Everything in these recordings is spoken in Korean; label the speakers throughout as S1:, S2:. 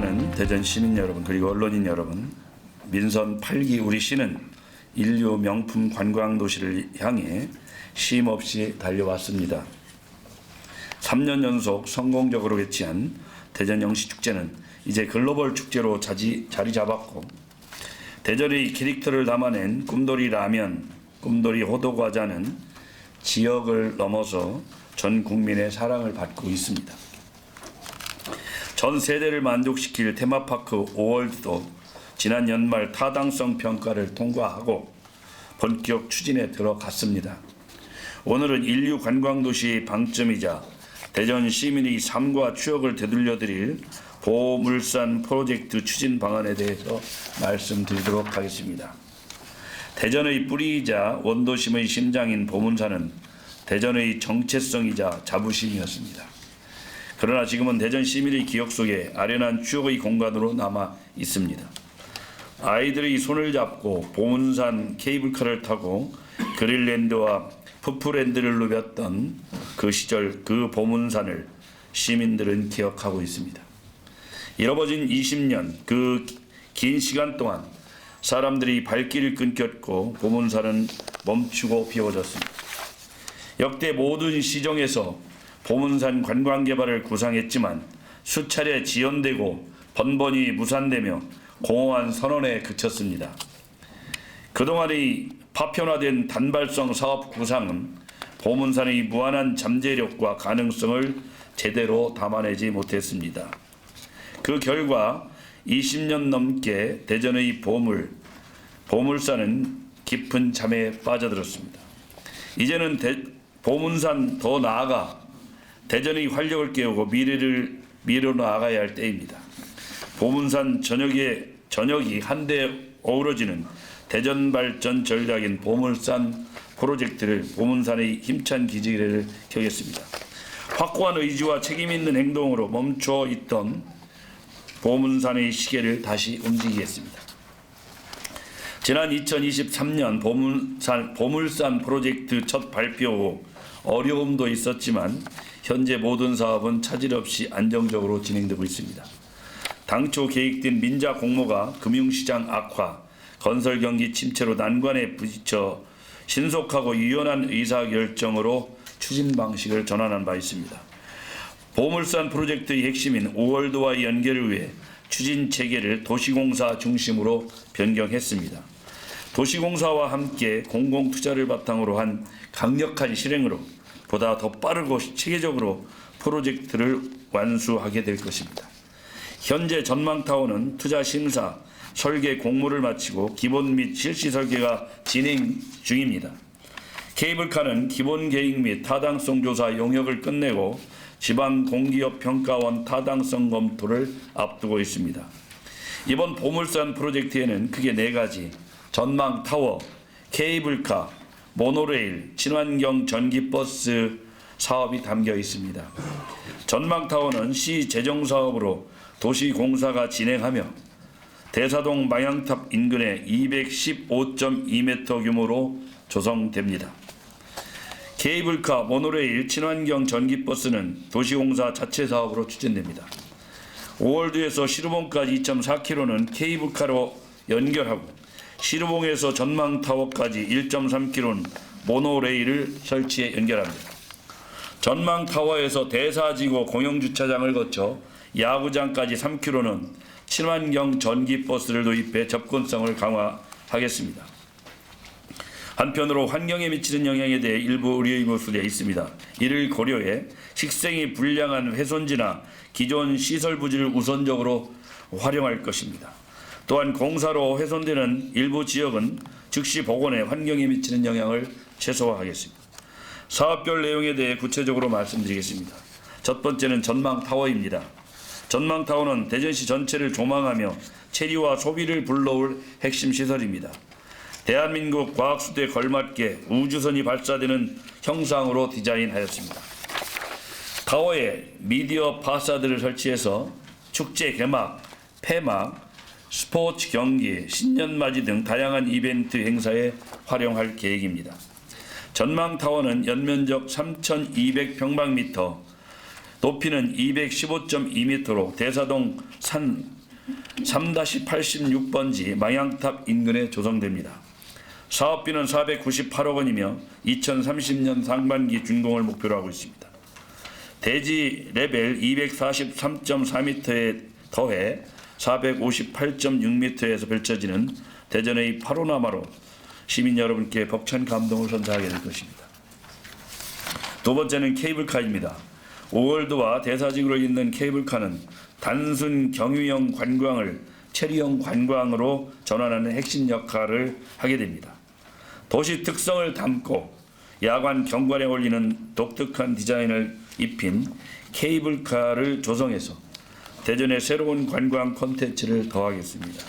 S1: 존경하는 대전 시민 여러분 그리고 언론인 여러분 민선 8기 우리 시는 인류 명품 관광 도시를 향해 쉼 없이 달려왔습니다. 3년 연속 성공적으로 개최한 대전 영시축제는 이제 글로벌 축제로 자지, 자리 잡았고 대전의 캐릭터를 담아낸 꿈돌이 라면, 꿈돌이 호두과자는 지역을 넘어서 전 국민의 사랑을 받고 있습니다. 전 세대를 만족시킬 테마파크 5월드도 지난 연말 타당성 평가를 통과하고 본격 추진에 들어갔습니다. 오늘은 인류 관광도시의 방점이자 대전 시민의 삶과 추억을 되돌려드릴 보물산 프로젝트 추진 방안에 대해서 말씀드리도록 하겠습니다. 대전의 뿌리이자 원도심의 심장인 보문산은 대전의 정체성이자 자부심이었습니다. 그러나 지금은 대전 시민의 기억 속에 아련한 추억의 공간으로 남아 있습니다. 아이들이 손을 잡고 보문산 케이블카를 타고 그릴랜드와 푸프랜드를 누볐던 그 시절 그 보문산을 시민들은 기억하고 있습니다. 잃어버진 20년 그 긴 시간 동안 사람들이 발길을 끊겼고 보문산은 멈추고 비워졌습니다. 역대 모든 시정에서 보문산 관광 개발을 구상했지만 수차례 지연되고 번번이 무산되며 공허한 선언에 그쳤습니다. 그동안의 파편화된 단발성 사업 구상은 보문산의 무한한 잠재력과 가능성을 제대로 담아내지 못했습니다. 그 결과 20년 넘게 대전의 보물, 보물산은 깊은 잠에 빠져들었습니다. 이제는 대, 보문산 더 나아가 대전의 활력을 깨우고 미래를 나아가야 할 때입니다. 보문산 전역에 전역이 한데 어우러지는 대전 발전 전략인 보물산 프로젝트를 보문산의 힘찬 기지를 켜겠습니다. 확고한 의지와 책임 있는 행동으로 멈춰 있던 보문산의 시계를 다시 움직이겠습니다. 지난 2023년 보물산, 보물산 프로젝트 첫 발표 후 어려움도 있었지만 현재 모든 사업은 차질 없이 안정적으로 진행되고 있습니다. 당초 계획된 민자 공모가 금융시장 악화, 건설 경기 침체로 난관에 부딪혀 신속하고 유연한 의사결정으로 추진 방식을 전환한 바 있습니다. 보물산 프로젝트의 핵심인 5월드와의 연결을 위해 추진 체계를 도시공사 중심으로 변경했습니다. 도시공사와 함께 공공투자를 바탕으로 한 강력한 실행으로 보다 더 빠르고 체계적으로 프로젝트를 완수하게 될 것입니다. 현재 전망타워는 투자 심사, 설계 공모를 마치고 기본 및 실시 설계가 진행 중입니다. 케이블카는 기본 계획 및 타당성 조사 용역을 끝내고 지방 공기업 평가원 타당성 검토를 앞두고 있습니다. 이번 보물산 프로젝트에는 크게 네 가지 전망 타워, 케이블카, 모노레일, 친환경 전기버스 사업이 담겨 있습니다. 전망 타워는 시 재정 사업으로 도시공사가 진행하며 대사동 망향탑 인근에 215.2m 규모로 조성됩니다. 케이블카, 모노레일, 친환경 전기버스는 도시공사 자체 사업으로 추진됩니다. 5월드에서 시루봉까지 2.4km는 케이블카로 연결하고 시루봉에서 전망타워까지 1.3km는 모노레일을 설치해 연결합니다. 전망타워에서 대사지구 공영주차장을 거쳐 야구장까지 3km는 친환경 전기버스를 도입해 접근성을 강화하겠습니다. 한편으로 환경에 미치는 영향에 대해 일부 우려의 모습이 있습니다. 이를 고려해 식생이 불량한 훼손지나 기존 시설 부지를 우선적으로 활용할 것입니다. 또한 공사로 훼손되는 일부 지역은 즉시 복원해 환경에 미치는 영향을 최소화하겠습니다. 사업별 내용에 대해 구체적으로 말씀드리겠습니다. 첫 번째는 전망 타워입니다. 전망 타워는 대전시 전체를 조망하며 체류와 소비를 불러올 핵심 시설입니다. 대한민국 과학수도에 걸맞게 우주선이 발사되는 형상으로 디자인하였습니다. 타워에 미디어 파사드를 설치해서 축제 개막, 폐막, 스포츠 경기, 신년맞이 등 다양한 이벤트 행사에 활용할 계획입니다. 전망 타워는 연면적 3,200평방미터, 높이는 215.2m로 대사동 산 3-86번지 망향탑 인근에 조성됩니다. 사업비는 498억 원이며 2030년 상반기 준공을 목표로 하고 있습니다. 대지 레벨 243.4m에 더해 458.6m에서 펼쳐지는 대전의 파로나마로 시민 여러분께 벅찬 감동을 선사하게 될 것입니다. 두 번째는 케이블카입니다. 오월드와 대사직으로 있는 케이블카는 단순 경유형 관광을 체리형 관광으로 전환하는 핵심 역할을 하게 됩니다. 도시 특성을 담고 야간 경관에 올리는 독특한 디자인을 입힌 케이블카를 조성해서 대전의 새로운 관광 콘텐츠를 더하겠습니다.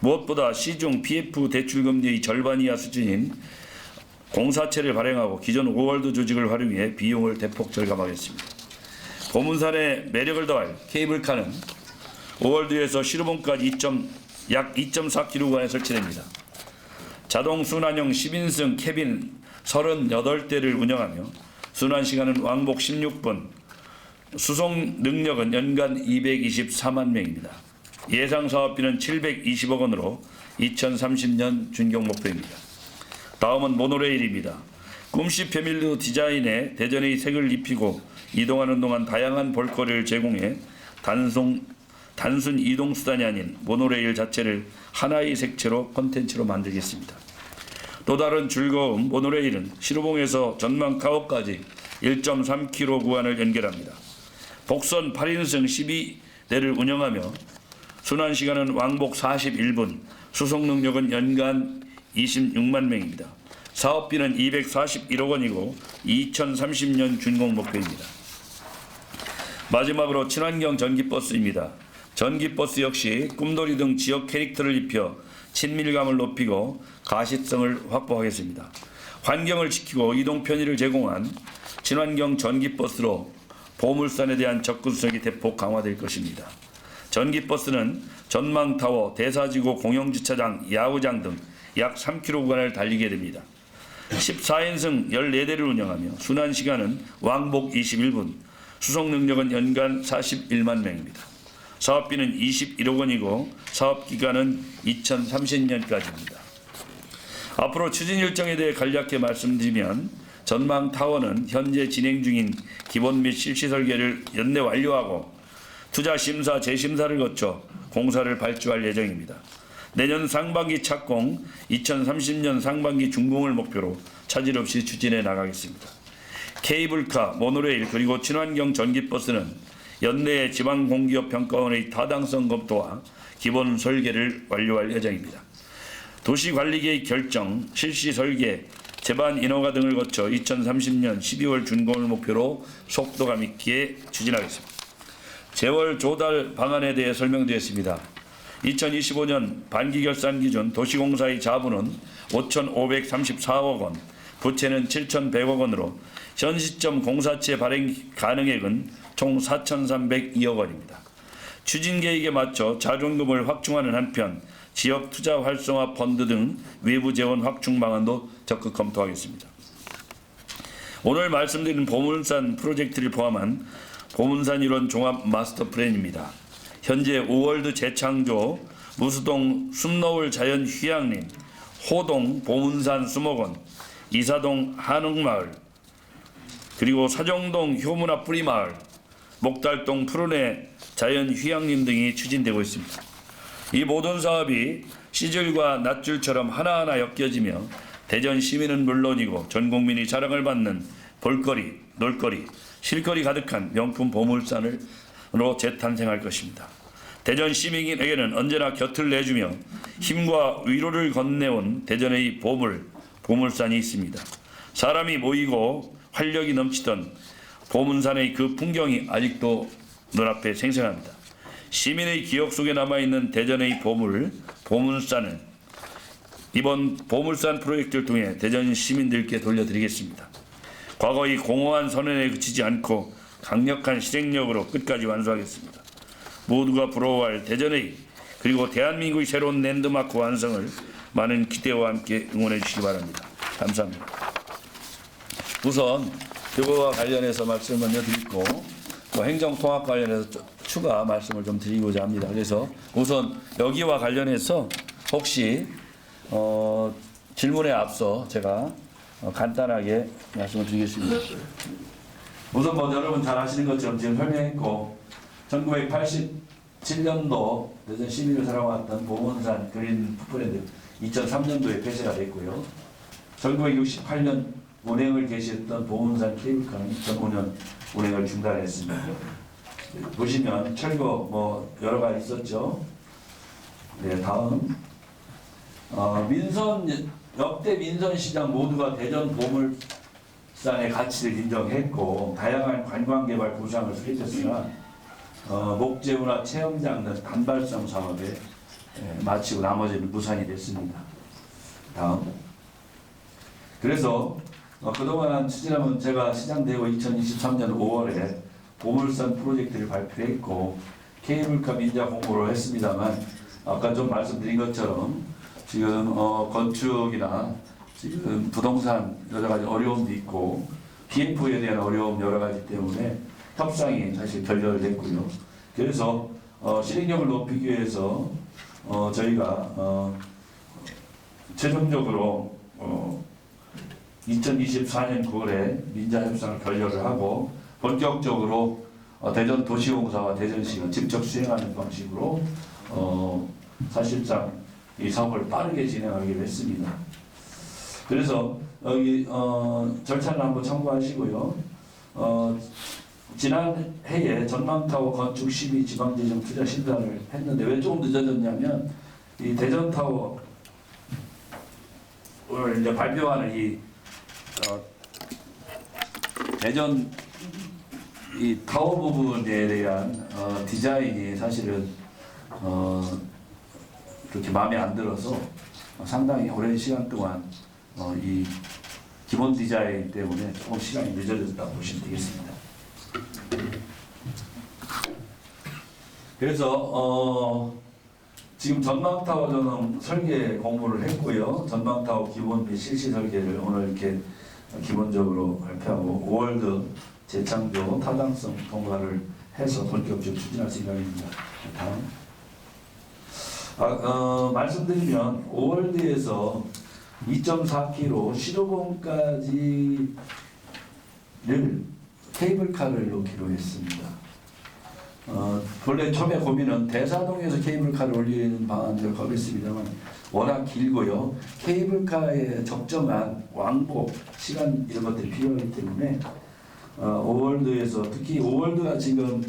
S1: 무엇보다 시중 PF 대출금리의 절반 이하 수준인 공사채를 발행하고 기존 오월드 조직을 활용해 비용을 대폭 절감하겠습니다. 보문산의 매력을 더할 케이블카는 오월드에서 시루봉까지 2. 약 2.4km간에 설치됩니다. 자동 순환형 10인승 캐빈 38대를 운영하며 순환 시간은 왕복 16분, 수송 능력은 연간 224만 명입니다. 예상 사업비는 720억 원으로 2030년 준공 목표입니다. 다음은 모노레일입니다. 꿈씨 패밀리 디자인에 대전의 색을 입히고 이동하는 동안 다양한 볼거리를 제공해 단송, 단순 이동 수단이 아닌 모노레일 자체를 하나의 색채로 콘텐츠로 만들겠습니다. 또 다른 즐거움 모노레일은 시루봉에서 전망 타워까지 1.3km 구간을 연결합니다. 복선 8인승 12대를 운영하며 순환 시간은 왕복 41분, 수송 능력은 연간 26만 명입니다. 사업비는 241억 원이고 2030년 준공 목표입니다. 마지막으로 친환경 전기버스입니다. 전기버스 역시 꿈돌이 등 지역 캐릭터를 입혀 친밀감을 높이고 가시성을 확보하겠습니다. 환경을 지키고 이동 편의를 제공한 친환경 전기버스로 보물산에 대한 접근 성이 대폭 강화될 것입니다. 전기버스는 전망타워, 대사지구 공영주차장, 야구장 등 약 3km 구간을 달리게 됩니다. 14인승 14대를 운영하며 순환 시간은 왕복 21분, 수송 능력은 연간 41만 명입니다. 사업비는 21억 원이고 사업 기간은 2030년까지입니다. 앞으로 추진 일정에 대해 간략히 말씀드리면 전망 타워는 현재 진행 중인 기본 및 실시 설계를 연내 완료하고 투자 심사 재심사를 거쳐 공사를 발주할 예정입니다. 내년 상반기 착공, 2030년 상반기 준공을 목표로 차질 없이 추진해 나가겠습니다. 케이블카, 모노레일 그리고 친환경 전기버스는 연내에 지방공기업 평가원의 타당성 검토와 기본 설계를 완료할 예정입니다. 도시관리계의 결정, 실시 설계, 제반 인허가 등을 거쳐 2030년 12월 준공을 목표로 속도감 있게 추진하겠습니다. 재월 조달 방안에 대해 설명드렸습니다. 2025년 반기 결산 기준 도시공사의 자본은 5,534억 원, 부채는 7,100억 원으로 현 시점 공사채 발행 가능액은 총 4,302억 원입니다. 추진 계획에 맞춰 자존금을 확충하는 한편 지역 투자 활성화 펀드 등 외부 재원 확충 방안도 적극 검토하겠습니다. 오늘 말씀드린 보문산 프로젝트를 포함한 보문산 이론 종합 마스터 플랜입니다. 현재 오월드 재창조, 무수동 숨노을 자연 휴양림, 호동 보문산 수목원, 이사동 한옥마을, 그리고 사정동 효문화 뿌리마을, 목달동 푸른의 자연 휴양림 등이 추진되고 있습니다. 이 모든 사업이 시줄과 낫줄처럼 하나하나 엮여지며 대전 시민은 물론이고 전 국민이 자랑을 받는 볼거리, 놀거리, 실거리 가득한 명품 보물산으로 재탄생할 것입니다. 대전 시민에게는 언제나 곁을 내주며 힘과 위로를 건네온 대전의 보물, 보물산이 있습니다. 사람이 모이고 활력이 넘치던 보문산의 그 풍경이 아직도 눈앞에 생생합니다. 시민의 기억 속에 남아있는 대전의 보물, 보문산을 이번 보물산 프로젝트를 통해 대전 시민들께 돌려드리겠습니다. 과거의 공허한 선언에 그치지 않고 강력한 실행력으로 끝까지 완수하겠습니다. 모두가 부러워할 대전의 그리고 대한민국의 새로운 랜드마크 완성을 많은 기대와 함께 응원해 주시기 바랍니다. 감사합니다. 우선 이거와 관련해서 말씀을 먼저 드리고 뭐 행정통합 관련해서 좀 추가 말씀을 좀 드리고자 합니다. 그래서 우선 여기와 관련해서 혹시 어, 질문에 앞서 제가 어, 간단하게 말씀을 드리겠습니다. 우선 뭐 여러분 잘 아시는 것처럼 지금 설명했고 1987년도 대전 시민을 살아왔던 보문산 그린 푸프랜드 2003년도에 폐쇄가 됐고요. 1968년 운행을 개시했던 보문산 케이블카는 2005년 운행을 중단했습니다. 보시면 철거 뭐 여러 가지 있었죠. 네, 다음 어, 민선 역대 민선 시장 모두가 대전 보물산의 가치를 인정했고 다양한 관광 개발 보상을 수립했으나 어, 목재문화 체험장 등 단발성 사업에 예, 마치고 나머지는 무산이 됐습니다. 다음 그래서 어, 그동안 추진하면 제가 시장되고 2023년 5월에 보물산 프로젝트를 발표했고 케이블카 민자 공모를 했습니다만 아까 좀 말씀드린 것처럼 지금 어, 건축이나 지금 부동산 여러 가지 어려움도 있고 PF에 대한 어려움 여러 가지 때문에 협상이 사실 결렬됐고요. 그래서 어, 실행력을 높이기 위해서 어, 저희가 어, 최종적으로 어, 2024년 9월에 민자 협상을 결렬을 하고 본격적으로 어, 대전 도시공사와 대전시가 직접 수행하는 방식으로 어, 사실상 이 사업을 빠르게 진행하기로 했습니다. 그래서 여기 어, 절차를 한번 참고하시고요. 어, 지난 해에 전망타워 건축 시비 지방재정 투자 신단을 했는데 왜 조금 늦어졌냐면 이 대전타워 오늘 이제 발표하는 이 어, 대전 이 타워 부분에 대한 어, 디자인이 사실은 어, 그렇게 마음에 안 들어서 상당히 오랜 시간 동안 어, 이 기본 디자인 때문에 조금 시간이 늦어졌다고 보시면 되겠습니다. 그래서 어, 지금 전망타워 저는 설계 공부를 했고요. 전망타워 기본 및 실시 설계를 오늘 이렇게 기본적으로 발표하고 5월드 재창조 타당성 통과를 해서 본격적으로 추진할 생각입니다. 다음. 아, 어, 말씀드리면 5월드에서 2.4km 시도봉까지를 케이블카를 놓기로 했습니다. 어, 원래 처음에 고민은 대사동에서 케이블카를 올리는 방안을 거겠습니다만 워낙 길고요. 케이블카에 적정한 왕복 시간 이런 것들이 필요하기 때문에 어, 5월드에서 특히 5월드가 지금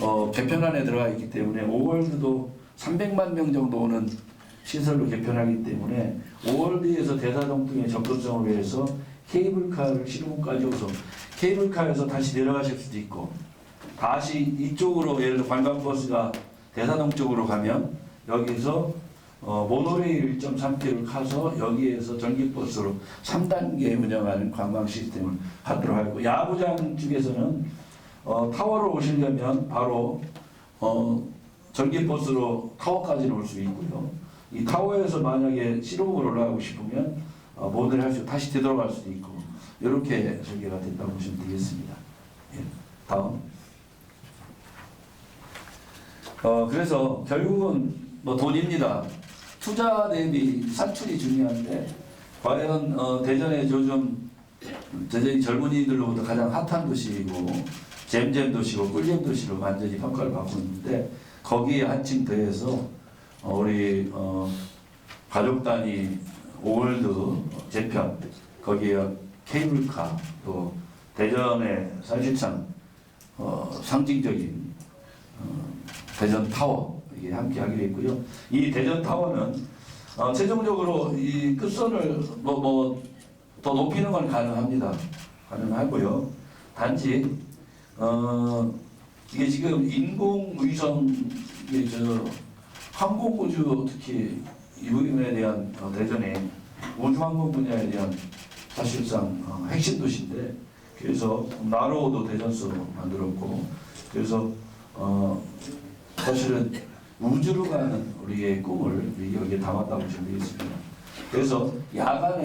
S1: 어, 개편안에 들어가 있기 때문에 5월드도 300만 명 정도 오는 시설로 개편하기 때문에 5월드에서 대사동 등의 접근성을 위해서 케이블카를 시동까지 오서 케이블카에서 다시 내려가실 수도 있고 다시 이쪽으로 예를 들어 관광버스가 대사동 쪽으로 가면 여기서 어, 모노레일 1.3km를 가서 여기에서 전기버스로 3단계 운영하는 관광 시스템을 하도록 하고 야구장 쪽에서는 어, 타워로 오시려면 바로 어, 전기버스로 타워까지는 올 수 있고요. 이 타워에서 만약에 실험을 올라가고 싶으면 어, 모델 할수 다시 되돌아갈 수도 있고 이렇게 설계가 됐다고 보시면 되겠습니다. 예. 다음. 어, 그래서 결국은 뭐 돈입니다. 투자 대비 산출이 중요한데 과연 어, 대전의 요즘 대전이 젊은이들로부터 가장 핫한 도시이고 잼잼 도시고 꿀잼 도시로 완전히 평가를 받고 있는데 거기에 한층 더해서 어, 우리 어, 가족 단위 오월드 재편 거기에 케이블카 또 대전의 사실상 어, 상징적인 어, 대전 타워 이게 함께 하기로 했고요. 이 대전 타워는 어, 최종적으로 이 끝선을 뭐 뭐 더 높이는 건 가능합니다. 가능하고요. 단지 어, 이게 지금 인공위성 이게 저 항공우주 특히 이 부분에 대한 어, 대전의 우주항공 분야에 대한 사실상 어, 핵심 도시인데 그래서 나로도 대전서로 만들었고 그래서 어, 사실은 우주로 가는 우리의 꿈을 여기에 담았다고 되겠습니다. 그래서 야간에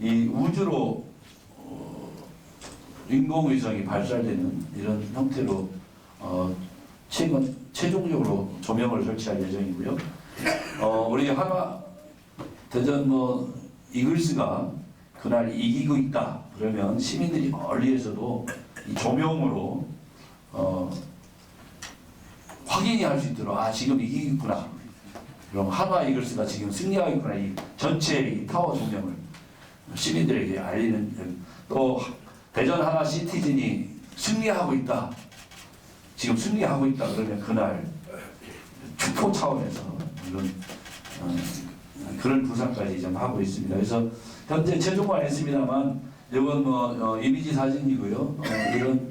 S1: 이 우주로 어, 인공위성이 발사되는 이런 형태로 어, 최근 최종적으로 조명을 설치할 예정이고요. 어, 우리 하나 대전 뭐 이글스가 그날 이기고 있다 그러면 시민들이 멀리에서도 이 조명으로 어, 확인이 할 수 있도록 아 지금 이기겠구나 그럼 한화 이글스가 지금 승리하겠구나 이 전체 이 타워 조명을 시민들에게 알리는 또 대전 하나 시티즌이 승리하고 있다 지금 승리하고 있다 그러면 그날 축포 차원에서 이런 어, 그런 부상까지 좀 하고 있습니다. 그래서 현재 최종화 했습니다만 이건 뭐 어, 이미지 사진이고요. 어, 이런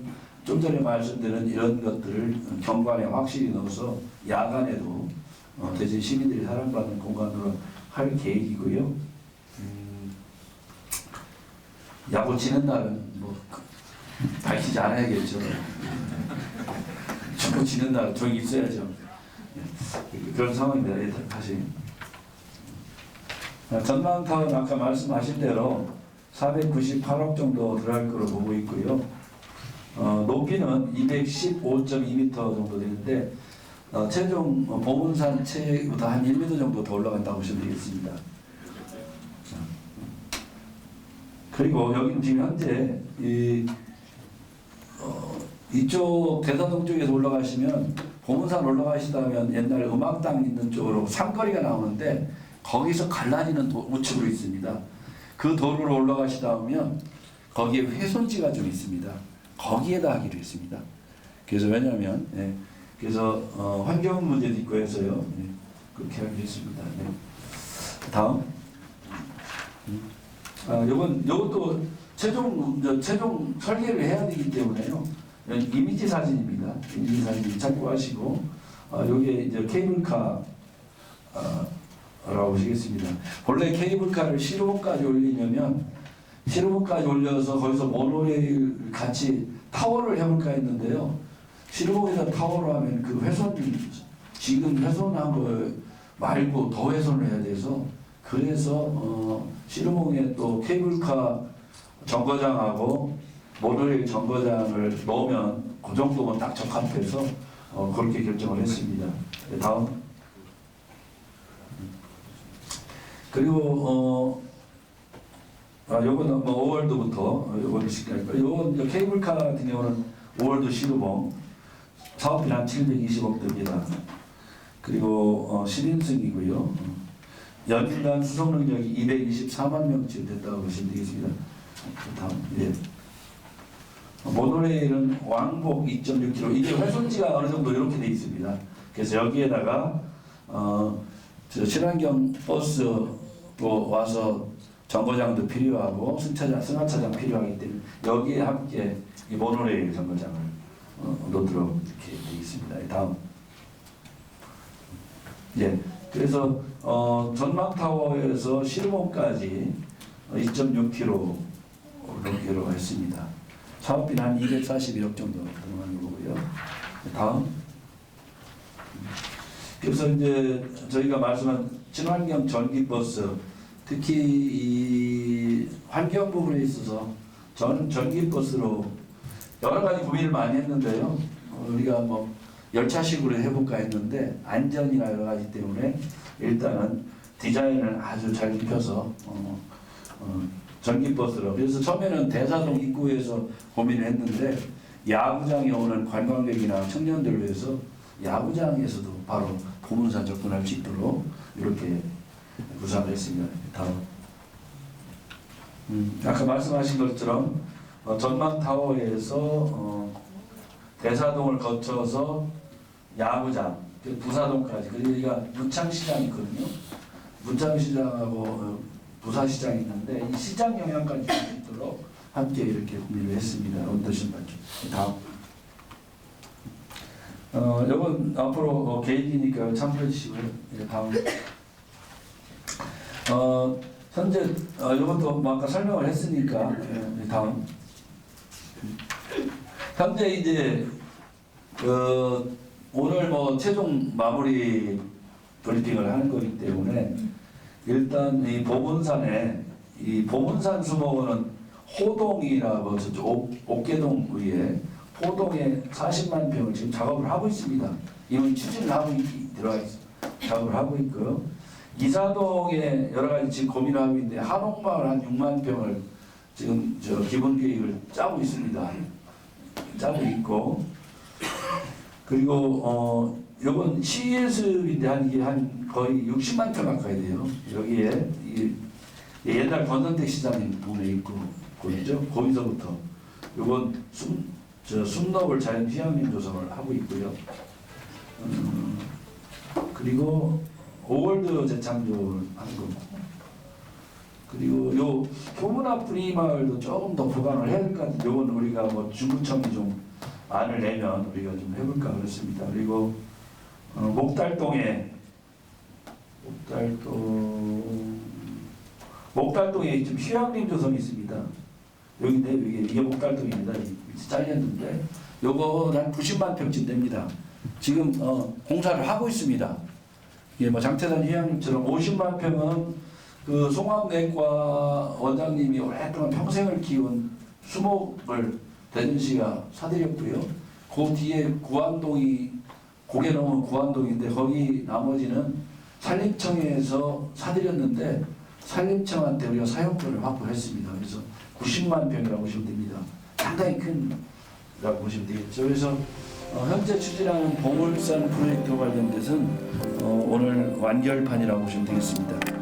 S1: 좀 전에 말씀드린 이런 것들을 경관에 확실히 넣어서 야간에도 어, 대전 시민들이 사랑받는 공간으로 할 계획이고요. 음, 야구 치는 날은 뭐 밝히지 않아야겠죠. 축구 치는 날 저기 있어야죠. 그런 상황입니다. 일단 다시. 전망타운 아까 말씀하신 대로 498억 정도 들어갈 거로 보고 있고요. 어, 높이는 215.2m 정도 되는데 어, 최종 어, 보문산 체보다 한 1m 정도 더 올라간다고 보시면 되겠습니다. 자, 그리고 여기는 지금 현재 이 어, 이쪽 대사동 쪽에서 올라가시면 보문산 올라가시다면 옛날 음악당 있는 쪽으로 삼거리가 나오는데 거기서 갈라지는 도, 우측으로 있습니다. 그 도로로 올라가시다 보면 거기에 훼손지가 좀 있습니다. 거기에다 하기로 했습니다. 그래서 왜냐하면 예, 그래서 어, 환경 문제도 있고 해서요 예, 그렇게 하기로 했습니다. 네. 다음 음. 아, 요건 요것도 최종 저, 최종 설계를 해야 되기 때문에요. 이미지 사진입니다. 이미지 사진 참고하시고 어, 요게 이제 케이블카 어, 라고 보시겠습니다. 본래 케이블카를 시로까지 올리려면 시로까지 올려서 거기서 모노레일 같이 타워를 해볼까 했는데요. 시로에서 타워로 하면 그 훼손 지금 훼손한 거 말고 더 훼손을 해야 돼서 그래서 어, 시루몽에 또 케이블카 정거장하고 모노레일 정거장을 넣으면 그 정도면 딱 적합해서 어, 그렇게 결정을 했습니다. 네, 다음. 그리고 어, 아, 요거는 뭐 5월도부터 요거는 시작할 거예요. 요건 이제 케이블카 같은 경우는 5월도 시루봉 사업비 한 720억 됩니다. 그리고 어, 10인승이고요. 연간 수송 능력이 224만 명쯤 됐다고 보시면 되겠습니다. 다음, 예. 모노레일은 왕복 2.6km 이게 훼손지가 어느 정도 이렇게 돼 있습니다. 그래서 여기에다가 어, 저 친환경 버스로 와서 정거장도 필요하고 승차장, 승하차장 필요하기 때문에 여기에 함께 이 모노레일 정거장을 어, 놓도록 이렇게 되어 있습니다. 다음. 예. 그래서 어, 전망타워에서 실몬까지 2.6km 넘기로 했습니다. 사업비는 한 241억 정도 들어가는 거고요. 다음. 그래서 이제 저희가 말씀한 친환경 전기버스 특히 이 환경 부분에 있어서 저는 전기버스로 여러 가지 고민을 많이 했는데요. 어, 우리가 뭐 열차식으로 해볼까 했는데 안전이나 여러 가지 때문에 일단은 디자인을 아주 잘 입혀서 어, 어, 전기버스로 그래서 처음에는 대사동 입구에서 고민을 했는데 야구장에 오는 관광객이나 청년들을 위해서 야구장에서도 바로 보문산 접근할 수 있도록 이렇게 구상을 했습니다. 다음. 음, 아까 말씀하신 것처럼 어, 전망타워에서 어, 대사동을 거쳐서 야구장, 그 부사동까지 그리고 여기가 문창시장이 있거든요. 문창시장하고 어, 부사시장이 있는데 이 시장 영향까지 있도록 함께 이렇게 고민을 했습니다. 어떠신가요? 다음. 어, 이건 앞으로 어, 계획이니까 참고해 주시고요. 예, 다음. 어, 현재 어, 이것도 뭐 아까 설명을 했으니까 예, 다음. 현재 이제 그 오늘 뭐 최종 마무리 브리핑을 하는 거기 때문에 일단 이 보문산에 이 보문산 수목원은 호동이라고 저쪽 옥- 옥계동 의에 호동에 40만 평을 지금 작업을 하고 있습니다. 이미 추진을 하고 있, 들어가 있, 작업을 하고 있고요. 이사동에 여러 가지 지금 고민을 하고 있는데 한옥마을 한 6만 평을 지금 저 기본 계획을 짜고 있습니다. 짜고 있고 그리고 어 이건 시예습인데 한 이게 한 거의 60만 평 가까이 돼요. 여기에 이 옛날 권선택 시장이 부분에 있고 거기죠. 거기서부터 이건 숨저 숨너블 자연 휴양림 조성을 하고 있고요. 음, 그리고 오월드 재창조를 하는 거고 그리고 요 효문화 프리마을도 조금 더 보강을 해야 될 것 같아요. 요건 우리가 뭐 중구청이 좀 안을 내면 우리가 좀 해볼까 그렇습니다. 그리고 어, 목달동에 목달동 목달동에 지금 휴양림 조성이 있습니다. 여기인데 이게 이게 목달동입니다. 잘렸는데 요거 한 90만 평쯤 됩니다. 지금 어, 공사를 하고 있습니다. 이게 뭐 장태산 휴양림처럼 50만 평은 그 송암내과 원장님이 오랫동안 평생을 키운 수목을 대전시가 사들였고요. 그 뒤에 구안동이 고개 넘은 구안동인데 거기 나머지는 산림청에서 사들였는데 산림청한테 우리가 사용권을 확보했습니다. 그래서 90만 평이라고 보시면 됩니다. 상당히 큰라고 보시면 되겠죠. 그래서 어, 현재 추진하는 보물산 프로젝트와 관련돼서는 어, 오늘 완결판이라고 보시면 되겠습니다.